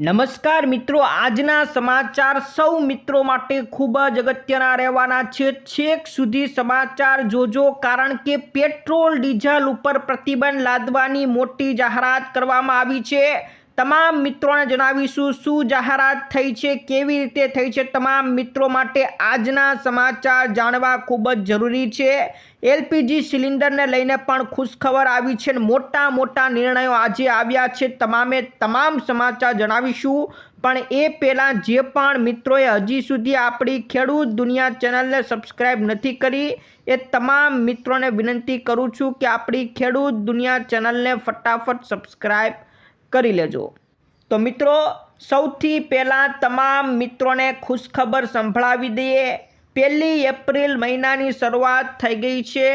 નમસ્કાર મિત્રો, આજના સમાચાર સૌ મિત્રો માટે ખૂબ જ અગત્યના રહેવાના છે. છેક સુધી સમાચાર જોજો, કારણ કે પેટ્રોલ, ડીઝલ ઉપર પ્રતિબંધ લાદવાની મોટી જાહેરાત કરવામાં આવી છે. તમામ મિત્રોને જણાવીશું, શું જાહેરાત થઈ છે, કેવી રીતે થઈ છે? તમામ મિત્રો માટે આજના સમાચાર જાણવા ખૂબ જ જરૂરી છે. એલપીજી સિલિન્ડરને લઈને પણ ખુશખબર આવી છે મોટા મોટા નિર્ણયો આજે આવ્યા છે. તમામે તમામ સમાચાર જણાવીશું. પણ એ પહેલાં જે પણ મિત્રોએ હજી સુધી આપણી ખેડૂત દુનિયા ચેનલને સબસ્ક્રાઈબ નથી કરી, એ તમામ મિત્રોને વિનંતી કરું છું કે આપણી ખેડૂત દુનિયા ચેનલને ફટાફટ સબસ્ક્રાઈબ કરી લેજો. તો મિત્રો, સૌથી પહેલાં તમામ મિત્રોને ખુશખબર સંભળાવી દઈએ. પહેલી એપ્રિલ મહિનાની શરૂઆત થઈ ગઈ છે.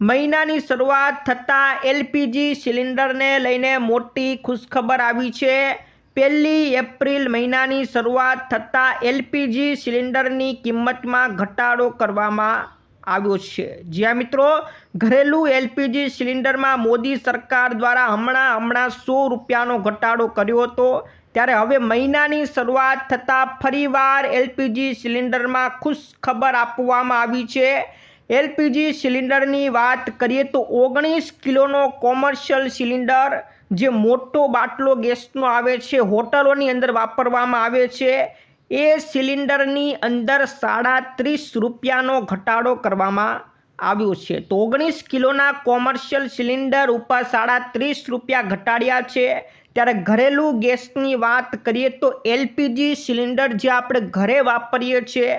મહિનાની શરૂઆત થતાં એલપીજી સિલિન્ડરને લઈને મોટી ખુશખબર આવી છે. પહેલી એપ્રિલ મહિનાની શરૂઆત થતાં એલપીજી સિલિન્ડરની કિંમતમાં ઘટાડો કરવામાં આવ્યો છે. જ્યાં મિત્રો, ઘરેલું એલપીજી સિલિન્ડરમાં મોદી સરકાર દ્વારા હમણાં હમણાં સો રૂપિયાનો ઘટાડો કર્યો હતો. ત્યારે હવે મહિનાની શરૂઆત થતાં ફરીવાર એલપીજી સિલિન્ડરમાં ખુશ ખબર આપવામાં આવી છે. એલપીજી સિલિન્ડરની વાત કરીએ તો ઓગણીસ કિલોનો કોમર્શિયલ સિલિન્ડર જે મોટો બાટલો ગેસનો આવે છે, હોટલોની અંદર વાપરવામાં આવે છે, એ સિલિન્ડરની અંદર સાડા ત્રીસ રૂપિયાનો ઘટાડો કરવામાં આવ્યો છે. તો ઓગણીસ કિલોના કોમર્શિયલ સિલિન્ડર ઉપર સાડા ત્રીસ રૂપિયા ઘટાડ્યા છે. ત્યારે ઘરેલું ગેસની વાત કરીએ તો એલપીજી સિલિન્ડર જે આપણે ઘરે વાપરીએ છીએ,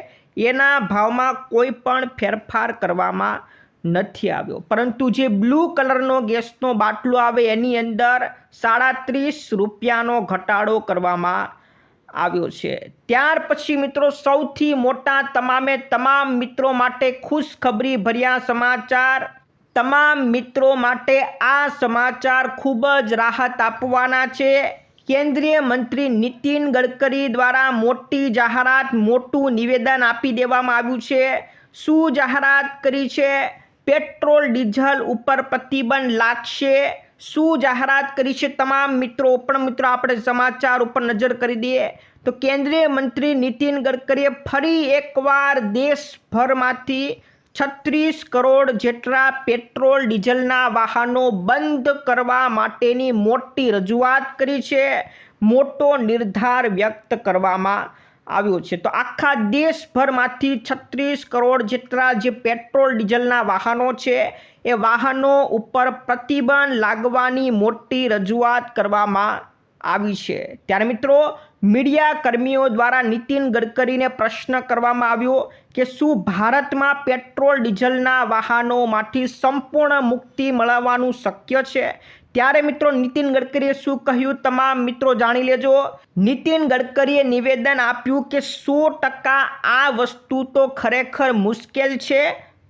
એના ભાવમાં કોઈ પણ ફેરફાર કરવામાં નથી આવ્યો. પરંતુ જે બ્લુ કલરનો ગેસનો બાટલો આવે, એની અંદર સાડા ત્રીસ રૂપિયાનો ઘટાડો કરવામાં આવ્યો છે. ત્યાર પછી મિત્રો, સૌથી મોટા તમામે તમામ મિત્રો માટે ખુશખબરી ભર્યા સમાચાર તમામ મિત્રો માટે આ સમાચાર ખૂબ જ રાહત આપવાના છે. કેન્દ્રીય મંત્રી નીતિન ગડકરી દ્વારા મોટી જાહેરાત મોટું નિવેદન આપી દેવામાં આવ્યું છે. શું જાહેરાત કરી છે? પેટ્રોલ, ડીઝલ ઉપર પ્રતિબંધ લાગશે. શું જાહેરાત કરી છે તમામ મિત્રો? પણ મિત્રો, આપણે સમાચાર ઉપર નજર કરી દઈએ. તો કેન્દ્રીય મંત્રી નીતિન ગડકરીએ ફરી એકવાર દેશભરમાંથી છત્રીસ કરોડ જેટલા પેટ્રોલ ડીઝલના વાહનો બંધ કરવા માટેની મોટી રજૂઆત કરી છે. મોટો નિર્ધાર વ્યક્ત કરવામાં આવ્યો છે. તો આખા દેશભરમાંથી છત્રીસ કરોડ જેટલા જે પેટ્રોલ ડીઝલના વાહનો છે, એ વાહનો ઉપર પ્રતિબંધ લાગવાની મોટી રજૂઆત કરવામાં આવી છે. ત્યારે મિત્રો, મીડિયા કર્મીઓ દ્વારા નીતિન ગડકરીને પ્રશ્ન કરવામાં આવ્યો કે શું ભારતમાં પેટ્રોલ, ડીઝલના વાહનોમાંથી સંપૂર્ણ મુક્તિ મળવાનું શક્ય છે? ત્યારે મિત્રો, નીતિન ગડકરીએ શું કહ્યું તમામ મિત્રો જાણી લેજો. નીતિન ગડકરીએ નિવેદન આપ્યું કે સો ટકા આ વસ્તુ તો ખરેખર મુશ્કેલ છે,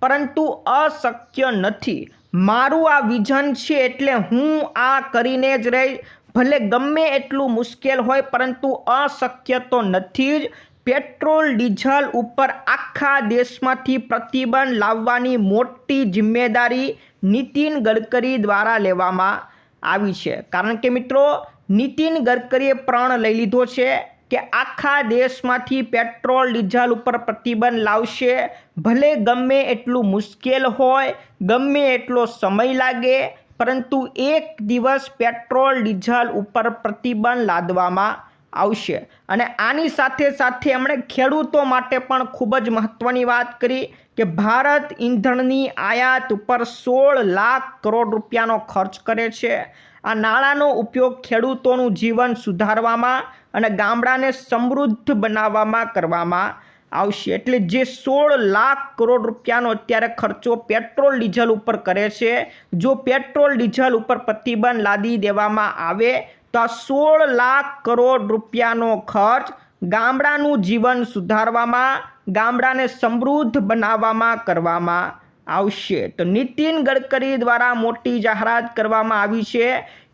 પરંતુ અશક્ય નથી. મારું આ વિઝન છે એટલે હું આ કરીને જ રહી ભલે ગમે એટલું મુશ્કેલ હોય, પરંતુ અશક્ય તો નથી જ. પેટ્રોલ, ડીઝલ ઉપર આખા દેશમાંથી પ્રતિબંધ લાવવાની મોટી જિમ્મેદારી નીતિન ગડકરી દ્વારા લેવામાં આવી છે. કારણ કે મિત્રો, નીતિન ગડકરીએ પ્રણ લઈ લીધો છે કે આખા દેશમાંથી પેટ્રોલ, ડીઝલ ઉપર પ્રતિબંધ લાવશે. ભલે ગમે એટલું મુશ્કેલ હોય, ગમે એટલો સમય લાગે પરંતુ એક દિવસ પેટ્રોલ, ડીઝલ ઉપર પ્રતિબંધ લાદવામાં આવશે. અને આની સાથે સાથે એમણે ખેડૂતો માટે પણ ખૂબ જ મહત્ત્વની વાત કરી કે ભારત ઈંધણની આયાત ઉપર સોળ લાખ કરોડ રૂપિયાનો ખર્ચ કરે છે. આ નાણાંનો ઉપયોગ ખેડૂતોનું જીવન સુધારવામાં અને ગામડાને સમૃદ્ધ બનાવવામાં કરવામાં આવશે. એટલે જે સોળ લાખ કરોડ રૂપિયાનો અત્યારે ખર્ચો પેટ્રોલ, ડીઝલ ઉપર કરે છે. જો પેટ્રોલ, ડીઝલ ઉપર પ્રતિબંધ લાદી દેવામાં આવે, તો આ સોળ લાખ કરોડ રૂપિયાનો ખર્ચ ગામડાનું જીવન સુધારવામાં, ગામડાને સમૃદ્ધ બનાવવામાં કરવામાં આવશે. તો નીતિન ગડકરી દ્વારા મોટી જાહેરાત કરવામાં આવી છે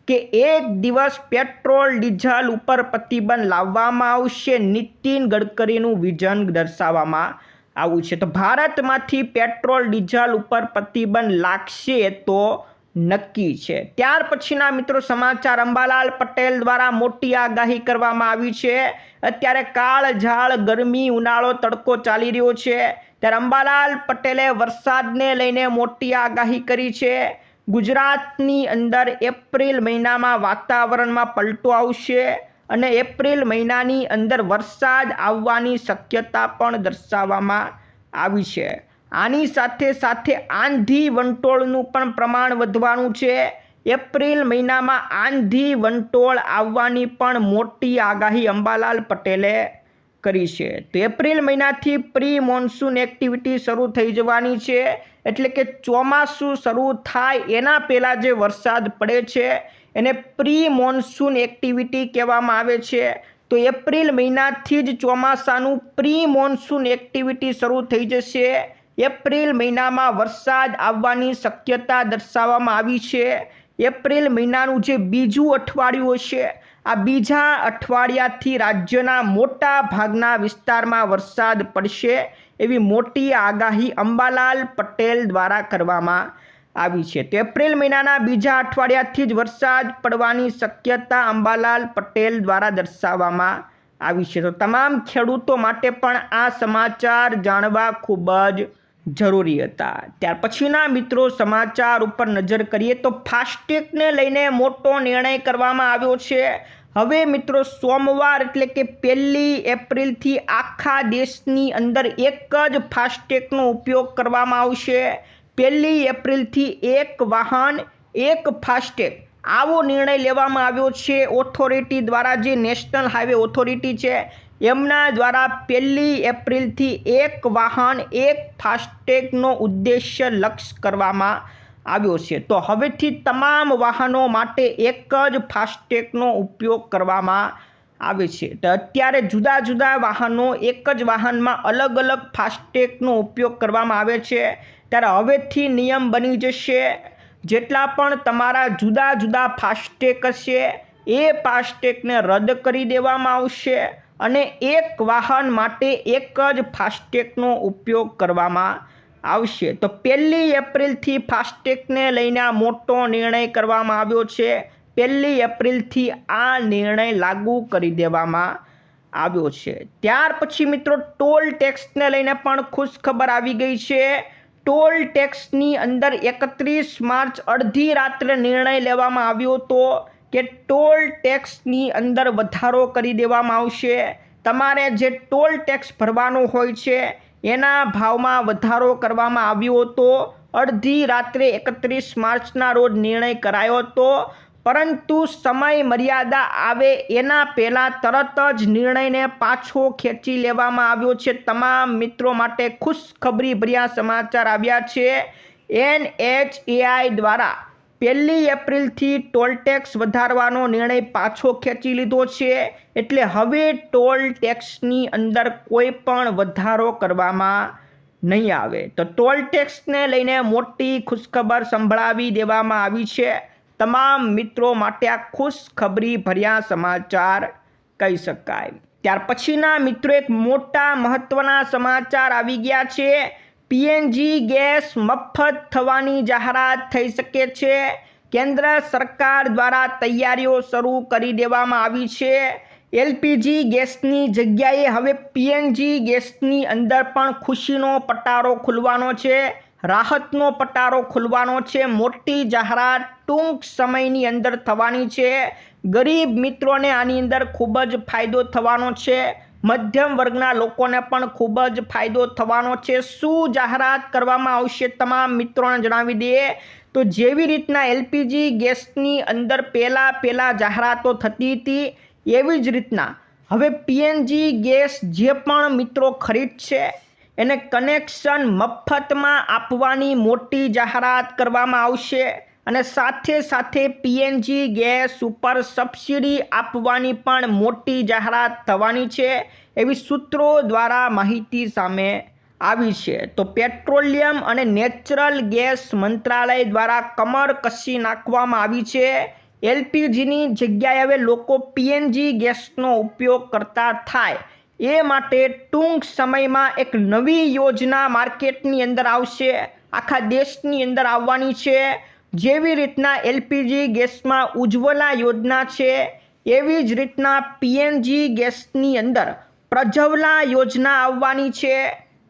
કે એક દિવસ પેટ્રોલ, ડીઝલ ઉપર પ્રતિબંધ લાવવામાં આવશે. નીતિન ગડકરીનું વિઝન દર્શાવવામાં આવ્યું છે. તો ભારતમાંથી પેટ્રોલ, ડીઝલ ઉપર પ્રતિબંધ લાગશે તો નક્કી છે. ત્યાર પછીના મિત્રો સમાચાર, અંબાલાલ પટેલ દ્વારા મોટી આગાહી કરવામાં આવી છે. અત્યારે કાળ, ઝાળ, ગરમી, ઉનાળો તડકો ચાલી રહ્યો છે. ત્યારે અંબાલાલ પટેલે વરસાદને લઈને મોટી આગાહી કરી છે. ગુજરાતની અંદર એપ્રિલ મહિનામાં વાતાવરણમાં પલટો આવશે અને એપ્રિલ મહિનાની અંદર વરસાદ આવવાની શક્યતા પણ દર્શાવવામાં આવી છે. આની સાથે સાથે આંધી વંટોળનું પણ પ્રમાણ વધવાનું છે. એપ્રિલ મહિનામાં આંધી વંટોળ આવવાની પણ મોટી આગાહી અંબાલાલ પટેલે કરી છે. તો એપ્રિલ મહિનાથી પ્રી મોન્સૂન એક્ટિવિટી શરૂ થઈ જવાની છે. એટલે કે ચોમાસું શરૂ થાય એના પહેલાં જે વરસાદ પડે છે, એને પ્રી મોન્સૂન એક્ટિવિટી કહેવામાં આવે છે. તો એપ્રિલ મહિનાથી જ ચોમાસાનું પ્રી મોન્સૂન એક્ટિવિટી શરૂ થઈ જશે. એપ્રિલ મહિનામાં વરસાદ આવવાની શક્યતા દર્શાવવામાં આવી છે. એપ્રિલ મહિનાનું જે બીજું અઠવાડિયું હશે આ બીજા અઠવાડિયાથી રાજ્યના મોટા ભાગના વિસ્તારમાં વરસાદ પડશે એવી મોટી આગાહી અંબાલાલ પટેલ દ્વારા કરવામાં આવી છે. તો એપ્રિલ મહિનાના બીજા અઠવાડિયાથી જ વરસાદ પડવાની શક્યતા અંબાલાલ પટેલ દ્વારા દર્શાવવામાં આવી છે. તો તમામ ખેડૂતો માટે પણ આ સમાચાર જાણવા ખૂબ જ જરૂરી હતા. ત્યાર પછીના મિત્રો સમાચાર ઉપર નજર કરીએ તો ફાસ્ટેગને લઈને મોટો નિર્ણય કરવામાં આવ્યો છે. હવે મિત્રો સોમવાર એટલે કે પહેલી એપ્રિલથી આખા દેશની અંદર એક જ ફાસ્ટેગનો ઉપયોગ કરવામાં આવશે. પહેલી એપ્રિલથી એક વાહન, એક ફાસ્ટેગ. આવો નિર્ણય લેવામાં આવ્યો છે. ઓથોરિટી દ્વારા જે નેશનલ હાઈવે ઓથોરિટી છે એમના દ્વારા પહેલી એપ્રિલથી એક વાહન, એક ફાસ્ટેગનો ઉદ્દેશ્ય લક્ષ્ય કરવામાં આવ્યો છે. તો હવેથી તમામ વાહનો માટે એક જ ફાસ્ટેગનો ઉપયોગ કરવામાં આવે છે. તો અત્યારે જુદા જુદા વાહનો એક જ વાહનમાં અલગ અલગ ફાસ્ટેગનો ઉપયોગ કરવામાં આવે છે. ત્યારે હવેથી નિયમ બની જશે, જેટલા પણ તમારા જુદા જુદા ફાસ્ટેગ હશે, એ ફાસ્ટેગને રદ કરી દેવામાં આવશે. અને એક વાહન માટે એક જ ફાસ્ટેગનો ઉપયોગ કરવામાં આવશે. તો પહેલી એપ્રિલથી ફાસ્ટેગને લઈને મોટો નિર્ણય કરવામાં આવ્યો છે. પહેલી એપ્રિલથી આ નિર્ણય લાગુ કરી દેવામાં આવ્યો છે. ત્યાર પછી મિત્રો ટોલ ટેક્સને લઈને પણ ખુશખબર આવી ગઈ છે. ટોલ ટેક્સની અંદર એકત્રીસ માર્ચ અડધી રાત્રે નિર્ણય લેવામાં આવ્યો હતો કે ટોલ ટેક્સની અંદર વધારો કરી દેવામાં આવશે. તમારે જે ટોલ ટેક્સ ભરવાનો હોય છે, એના ભાવમાં વધારો કરવામાં આવ્યો હતો. અડધી રાત્રે એકત્રીસ માર્ચના રોજ નિર્ણય કરાયો હતો. પરંતુ સમય મર્યાદા આવે એના પહેલાં તરત જ નિર્ણયને પાછો ખેંચી લેવામાં આવ્યો છે. તમામ મિત્રો માટે ખુશખબરી ભર્યા સમાચાર આવ્યા છે. એનએચએઆઈ દ્વારા પહેલી એપ્રિલથી ટોલ ટેક્સ વધારવાનો નિર્ણય પાછો ખેંચી લીધો છે, એટલે હવે ટોલ ટેક્સની અંદર કોઈ પણ વધારો કરવામાં નહીં આવે. તો ટોલ ટેક્સને લઈને મોટી ખુશખબર સંભળાવી દેવામાં આવી છે. તમામ મિત્રો માટે આ ખુશખબરી ભર્યા સમાચાર કહી શકાય. ત્યાર પછીના મિત્રો એક મોટા મહત્ત્વના સમાચાર આવી ગયા છે. પીએનજી ગેસ મફત થવાની જાહેરાત થઈ શકે છે. કેન્દ્ર સરકાર દ્વારા તૈયારીઓ શરૂ કરી દેવામાં આવી છે. એલપીજી ગેસની જગ્યાએ હવે પીએનજી ગેસની અંદર પણ ખુશીનો પટારો ખુલવાનો છે. રાહતનો પટારો ખુલવાનો છે. મોટી જાહેરાત ટૂંક સમયની અંદર થવાની છે. ગરીબ મિત્રોને આની અંદર ખૂબ જ ફાયદો થવાનો છે. મધ્યમ વર્ગના લોકોને પણ ખૂબ જ ફાયદો થવાનો છે. શું જાહેરાત કરવામાં આવશે તમામ મિત્રોને જણાવી દઈએ. તો જેવી રીતના એલપીજી ગેસની અંદર પહેલાં પહેલાં જાહેરાતો થતી હતી, એવી જ રીતના હવે પીએનજી ગેસ જે પણ મિત્રો ખરીદશે એને કનેક્શન મફતમાં આપવાની મોટી જાહેરાત કરવામાં આવશે. અને સાથે સાથે પીએનજી ગેસ ઉપર સબસિડી આપવાની પણ મોટી જાહેરાત થવાની છે. એવી સૂત્રો દ્વારા માહિતી સામે આવી છે. તો પેટ્રોલિયમ અને નેચરલ ગેસ મંત્રાલય દ્વારા કમર કસી નાખવામાં આવી છે. એલપીજીની જગ્યાએ હવે લોકો પીએનજી ગેસનો ઉપયોગ કરતા થાય. એ માટે ટૂંક સમયમાં એક નવી યોજના માર્કેટની અંદર આવશે. આખા દેશની અંદર આવવાની છે. જેવી રીતના એલપીજી ગેસમાં ઉજ્જવલા યોજના છે, એવી જ રીતના પીએનજી ગેસની અંદર પ્રજ્વલા યોજના આવવાની છે.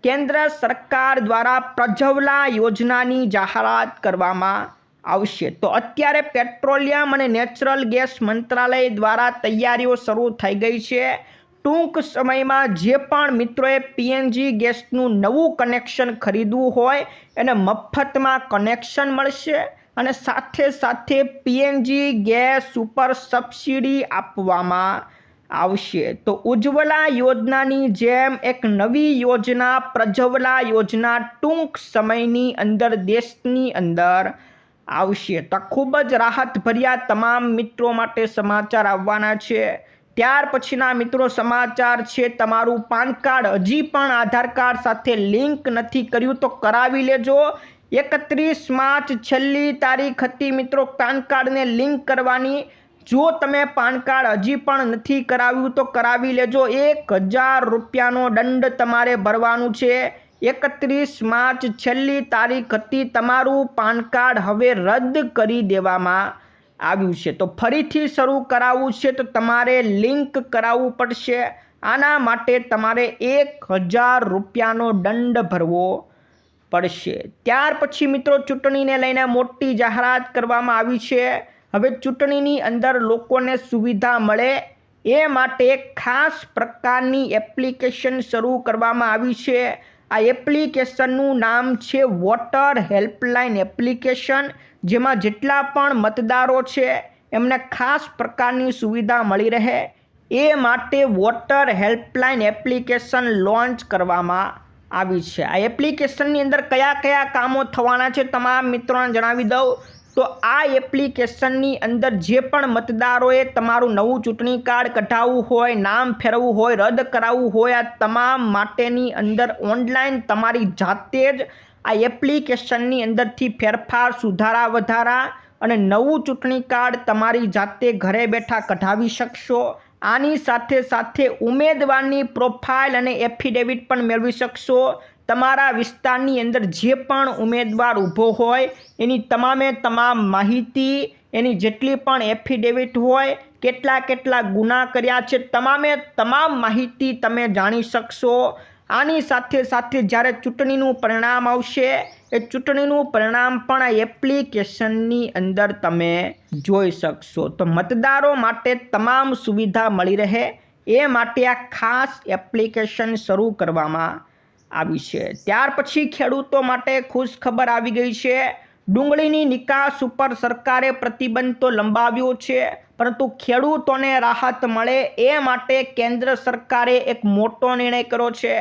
કેન્દ્ર સરકાર દ્વારા પ્રજવલા યોજનાની જાહેરાત કરવામાં આવશે. તો અત્યારે પેટ્રોલિયમ અને નેચરલ ગેસ મંત્રાલય દ્વારા તૈયારીઓ શરૂ થઈ ગઈ છે. ટૂંક સમયમાં જે પણ મિત્રોએ પીએનજી ગેસનું નવું કનેક્શન ખરીદવું હોય એને મફતમાં કનેક્શન મળશે. અને સાથે સાથે પીએનજી ગેસ ઉપર સબસિડી આપવામાં આવશે. તો ઉજ્જવલા યોજનાની જેમ એક નવી યોજના, પ્રજ્વલા યોજના ટૂંક સમયની અંદર દેશની અંદર આવશે. તો ખૂબ જ રાહતભર્યા તમામ મિત્રો માટે સમાચાર આવવાના છે. ત્યાર પછીના મિત્રો સમાચાર છે, તમારું પાન કાર્ડ હજી પણ આધાર કાર્ડ સાથે લિંક નથી કર્યું તો કરાવી લેજો. એકત્રીસ માર્ચ છેલ્લી તારીખ હતી. મિત્રો, પાન કાર્ડને લિંક કરવાની. જો તમે પાન કાર્ડ હજી પણ નથી કરાવ્યું, તો કરાવી લેજો. એક હજાર રૂપિયાનો દંડ તમારે ભરવાનું છે. એકત્રીસ માર્ચ છેલ્લી તારીખ હતી. તમારું પાન કાર્ડ હવે રદ કરી દેવામાં આવ્યું છે. તો ફરીથી શરૂ કરાવવું છે તો તમારે લિંક કરાવવું પડશે. આના માટે તમારે એક હજાર રૂપિયાનો દંડ ભરવો પડશે. ત્યાર પછી મિત્રો ચૂંટણીને લઈને મોટી જાહેરાત કરવામાં આવી છે. હવે ચૂંટણીની અંદર લોકોને સુવિધા મળે એ માટે ખાસ પ્રકારની એપ્લિકેશન શરૂ કરવામાં આવી છે. આ એપ્લિકેશનનું નામ છે વોટર હેલ્પલાઇન એપ્લિકેશન, જેમાં જેટલા પણ મતદારો છે, એમને ખાસ પ્રકારની સુવિધા મળી રહે. એ માટે વોટર હેલ્પલાઇન એપ્લિકેશન લોન્ચ કરવામાં આવી છે. આ એપ્લિકેશનની અંદર કયા કયા કામો થવાના છે તમામ મિત્રોને જણાવી દઉં. તો આ એપ્લિકેશનની અંદર જે પણ મતદારોએ તમારું નવું ચૂંટણી કાર્ડ કઢાવવું હોય, નામ ફેરવવું હોય, રદ કરાવવું હોય, આ તમામ માટેની અંદર ઓનલાઈન તમારી જાતે જ આ એપ્લિકેશનની અંદરથી ફેરફાર, સુધારા, વધારા અને નવું ચૂંટણી કાર્ડ તમારી જાતે ઘરે બેઠા કઢાવી શકશો. આની સાથે સાથે ઉમેદવારની પ્રોફાઇલ અને એફિડેવિટ પણ મેળવી શકશો. તમારા વિસ્તારની અંદર જે પણ ઉમેદવાર ઊભો હોય, એની તમામે તમામ માહિતી, એની જેટલી પણ એફિડેવિટ હોય, કેટલા કેટલા ગુના કર્યા છે, તમામે તમામ માહિતી તમે જાણી શકશો. આની સાથે સાથે જ્યારે ચૂંટણીનું પરિણામ આવશે, એ ચૂંટણીનું પરિણામ પણ એપ્લિકેશનની અંદર તમે જોઈ શકશો. તો મતદારો માટે તમામ સુવિધા મળી રહે, એ માટે આ ખાસ એપ્લિકેશન શરૂ કરવામાં આવી છે. ત્યાર પછી ખેડૂતો માટે ખુશ ખબર આવી ગઈ છે. ડુંગળીની નિકાસ ઉપર સરકારે પ્રતિબંધ તો લંબાવ્યો છે, પરંતુ ખેડૂતોને રાહત મળે એ માટે કેન્દ્ર સરકારે એક મોટો નિર્ણય કર્યો છે.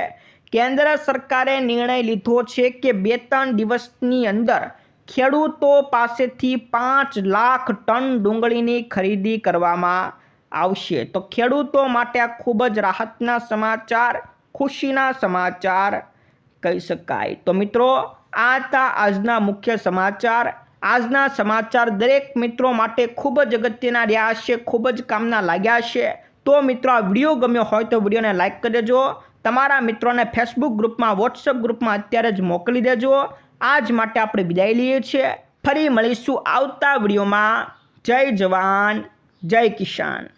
કેન્દ્ર સરકારે નિર્ણય લીધો છે કે બે ત્રણ દિવસની અંદર ખેડૂતો પાસેથી પાંચ લાખ ટન ડુંગળીની ખરીદી કરવામાં આવશે. તો ખેડૂતો માટે આ ખૂબ જ રાહતના સમાચાર, ખુશીના સમાચાર કહી શકાય. તો મિત્રો આ હતા આજના મુખ્ય સમાચાર. આજના સમાચાર દરેક મિત્રો માટે ખૂબ જ અગત્યના રહ્યા છે, ખૂબ જ કામના લાગ્યા છે. તો મિત્રો, આ વીડિયો ગમ્યો હોય તો વિડીયોને લાઇક કરી દેજો. તમારા મિત્રોને ફેસબુક ગ્રુપમાં વોટ્સઅપ ગ્રુપમાં અત્યારે જ મોકલી દેજો. આજ માટે આપણે વિદાય લઈએ છીએ. ફરી મળીશું આવતા વિડીયોમાં. જય જવાન, જય કિસાન.